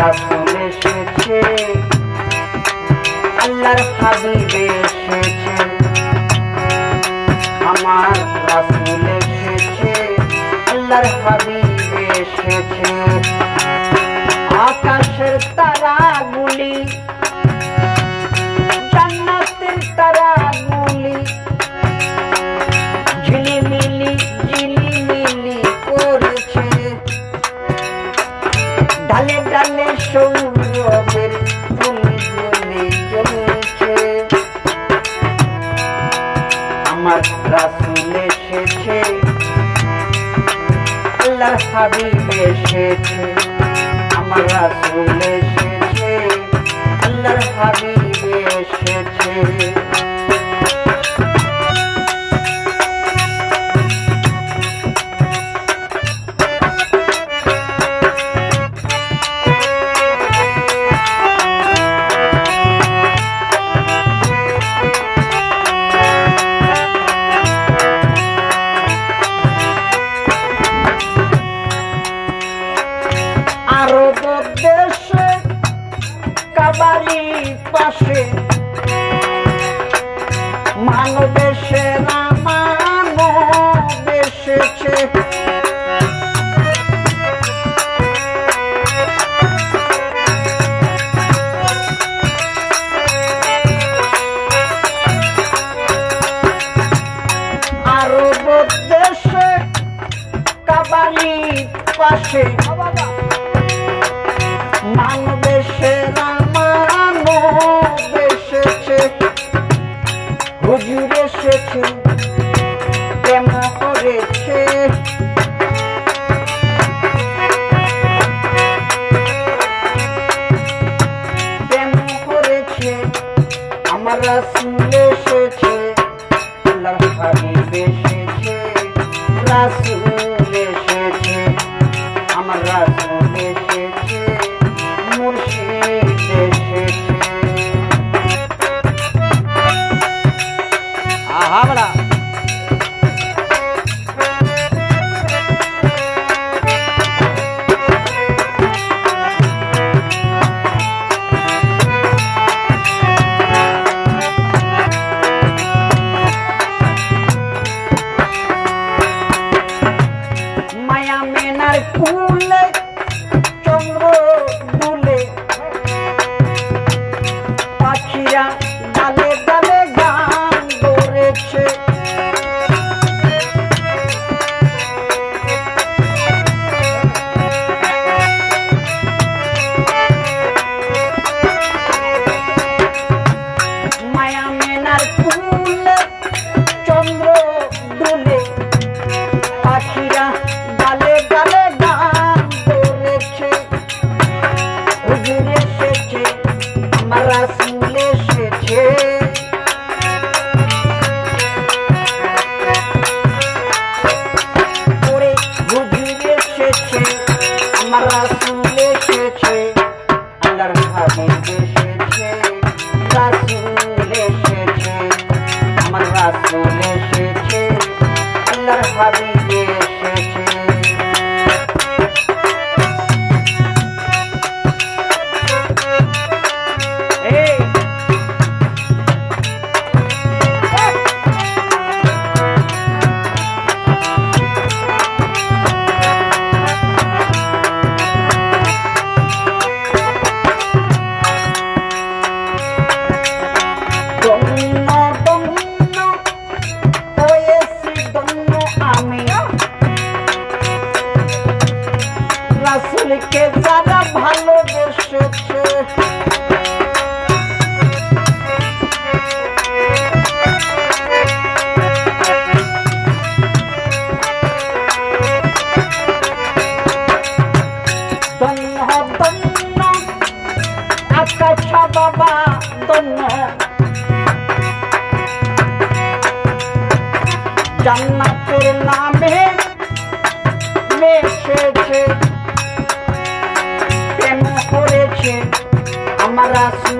ফাগুন এসেছে। আল্লাহর আমার রাসুল এসেছে। আল্লাহর হাবিব এসেছে। আকাশের তারা রবের তুমি গুণে জমেছে আমার রাসুল এসেছে, আল্লাহর হাবিব এসেছে আমার রাসুল এসেছে, আল্লাহর হাবিব ভালোবেসে রামানো বেসেছে আরব দেশে কাবালি পাশে। abraço. மன்னர் பூலை Tá Música জান্নাতের নামে মেশেছে প্রেম করেছে আমার আসু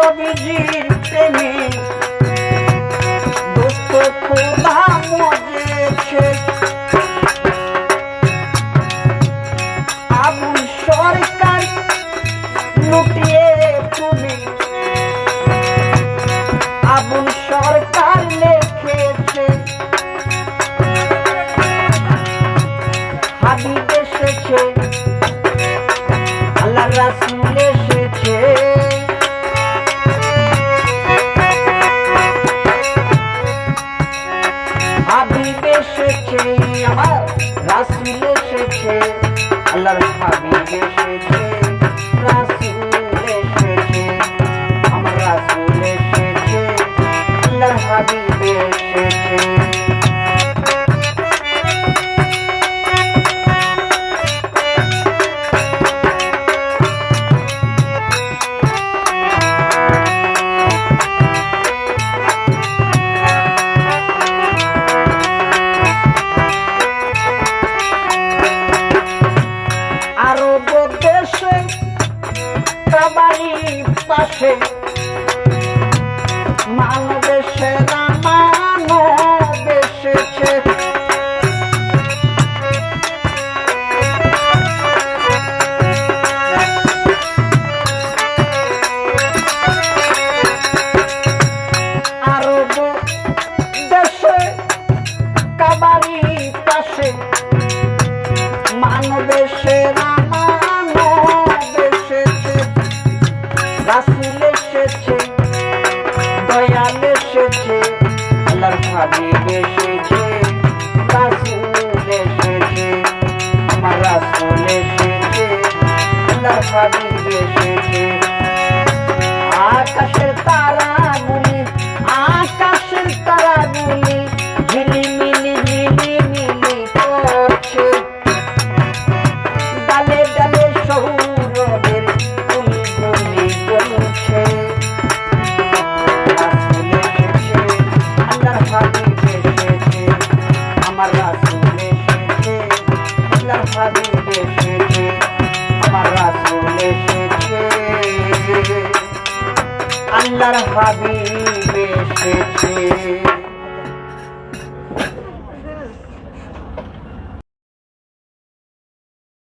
নবীজি প্রেমী। দুঃখ খোদা মজেছে আবু সরকার লুটিয়ে আমি বেঁচেছি হাবিব এসেছে।